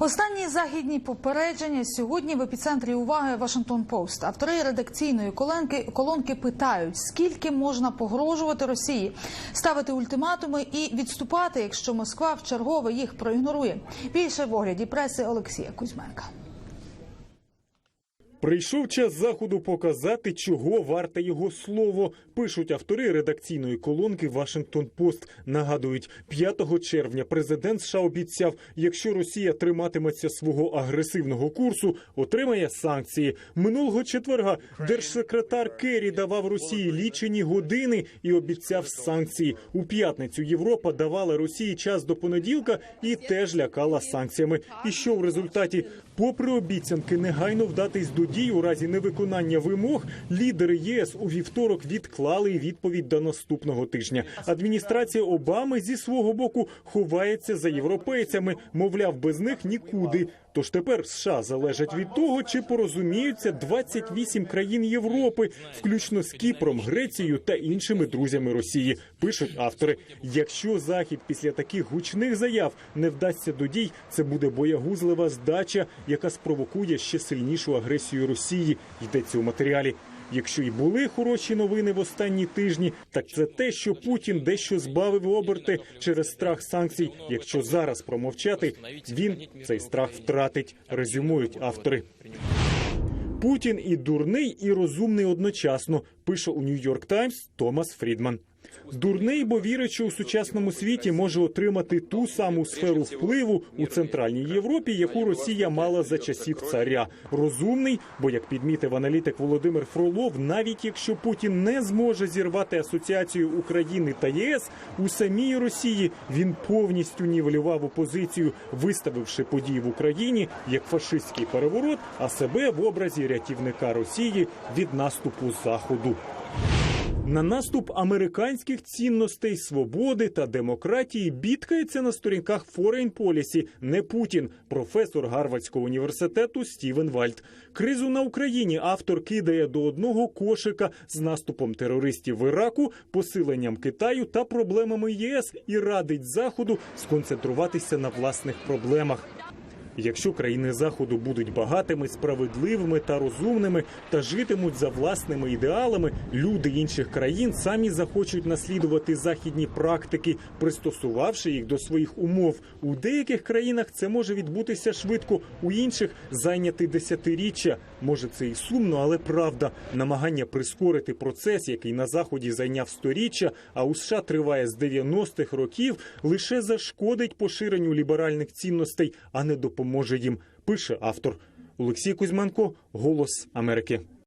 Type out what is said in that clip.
Останні західні попередження сьогодні в епіцентрі уваги Вашингтон Пост. Автори редакційної колонки, колонки питають, скільки можна погрожувати Росії, ставити ультиматуми і відступати, якщо Москва вчергове їх проігнорує. Більше в огляді преси Олексія Кузьменка. Прийшов час заходу показати, чого варте його слово. Пишуть автори редакційної колонки Вашингтон Пост. Нагадують, 5 червня президент США обіцяв, якщо Росія триматиметься свого агресивного курсу, отримає санкції. Минулого четверга держсекретар Керрі давав Росії лічені години і обіцяв санкції. У п'ятницю Європа давала Росії час до понеділка і теж лякала санкціями. І що в результаті? Попри обіцянки негайно вдатись до дій у разі невиконання вимог, лідери ЄС у вівторок відклали відповідь до наступного тижня. Адміністрація Обами зі свого боку ховається за європейцями, мовляв, без них нікуди. Тож тепер США залежать від того, чи порозуміються 28 країн Європи, включно з Кіпром, Грецією та іншими друзями Росії. Пишуть автори. Якщо захід після таких гучних заяв не вдасться до дій, це буде боягузлива здача, яка спровокує ще сильнішу агресію Росії. Йдеться у матеріалі. Якщо і були хороші новини в останні тижні, так це те, що Путін дещо збавив оберти через страх санкцій. Якщо зараз промовчати, він цей страх втратить. Резюмують автори. Путін і дурний, і розумний одночасно, пише у Нью-Йорк Таймс Томас Фрідман. Дурний, бо вірить, що у сучасному світі може отримати ту саму сферу впливу у центральній Європі, яку Росія мала за часів царя. Розумний, бо як підмітив аналітик Володимир Фролов, навіть якщо Путін не зможе зірвати асоціацію України та ЄС у самій Росії, він повністю нівелював опозицію, виставивши події в Україні як фашистський переворот, а себе в образі рятівника Росії від наступу заходу. На наступ американських цінностей свободи та демократії бідкається на сторінках Foreign Policy не Путін, професор Гарвардського університету Стівен Вальд. Кризу на Україні автор кидає до одного кошика з наступом терористів в Іраку, посиленням Китаю та проблемами ЄС і радить Заходу сконцентруватися на власних проблемах. Якщо країни заходу будуть багатими, справедливими та розумними та житимуть за власними ідеалами, люди інших країн самі захочуть наслідувати західні практики, пристосувавши їх до своїх умов. У деяких країнах це може відбутися швидко, у інших зайняти десятиріччя. Може, це і сумно, але правда. Намагання прискорити процес, який на заході зайняв сторіччя, а у США триває з 90-х років, лише зашкодить поширенню ліберальних цінностей, а не допоможе їм. Пише автор Олексій Кузьменко, Голос Америки.